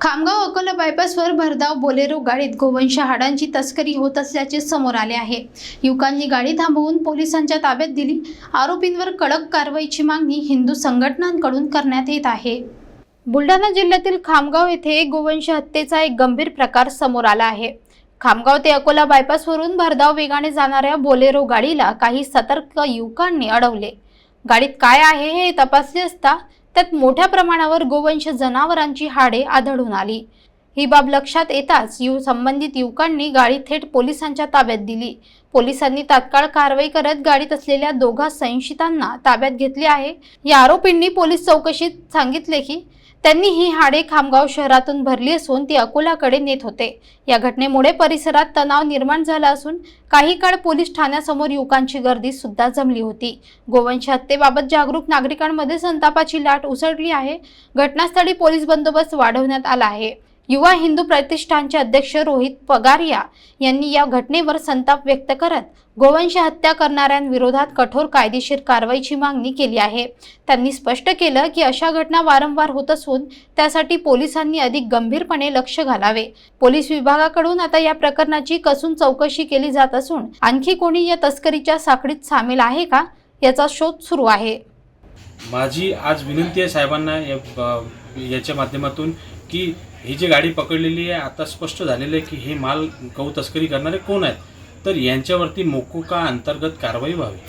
खामगाव अकोला बायपासवर भरधाव बोलेरो गाडीत गोवंश हाडांची तस्करी होत असल्याचे समोर आले आहे. युवकांनी गाडी थांबवून पोलिसांच्या ताब्यात दिली. आरोपींवर कडक कारवाईची मागणी हिंदू संघटनांकडून करण्यात येत आहे. बुलढाणा जिल्ह्यातील खामगाव येथे गोवंश हत्येचा एक गंभीर प्रकार समोर आला आहे. खामगाव ते अकोला बायपासवरून भरधाव वेगाने जाणाऱ्या बोलेरो गाडीला काही सतर्क युवकांनी अडवले. गाडीत काय आहे हे तपासले असता त्यात मोठ्या प्रमाणावर गोवंश जनावरांची हाडे आढळून आली. ही बाब लक्षात येताच यु संबंधित युवकांनी गाडी थेट पोलिसांच्या ताब्यात दिली. पोलिसांनी तात्काळ कारवाई करत गाडीत असलेल्या दोघा संशयितांना ताब्यात घेतले आहे. या आरोपींनी पोलीस चौकशीत सांगितले की त्यांनी ही हाडे खामगाव शहरातून भरली असून ती अकोलाकडे नेत होते. या घटनेमुळे परिसरात तणाव निर्माण झाला असून काही काळ पोलीस ठाण्यासमोर युवकांची गर्दी सुद्धा जमली होती. गोवंश हत्येबाबत जागरूक नागरिकांमध्ये संतापाची लाट उसळली आहे. घटनास्थळी पोलीस बंदोबस्त वाढवण्यात आला आहे. युवा हिंदू प्रतिष्ठानचे अध्यक्ष रोहित पगारिया यांनी या घटनेवर संताप व्यक्त करत गोवंश हत्या करणाऱ्यांविरोधात कठोर कायदेशीर कारवाईची मागणी केली आहे. त्यांनी स्पष्ट केलं की अशा घटना वारंवार होत असून त्यासाठी पोलिसांनी अधिक गंभीरपणे लक्ष घालावे. पोलीस विभागाकडून आता या प्रकरणाची कसून चौकशी केली जात असून आणखी कोणी या तस्करीच्या साखळीत सामील आहे का याचा शोध सुरू आहे. माझी आज विनंती आहे साहेबांना याच्या माध्यमातून की ही जी गाडी पकडलेली आहे आता स्पष्ट झालेलं आहे की हे माल गहू तस्करी करणारे कोण आहेत? तर यांच्यावरती मोकोका अंतर्गत कारवाई व्हावी.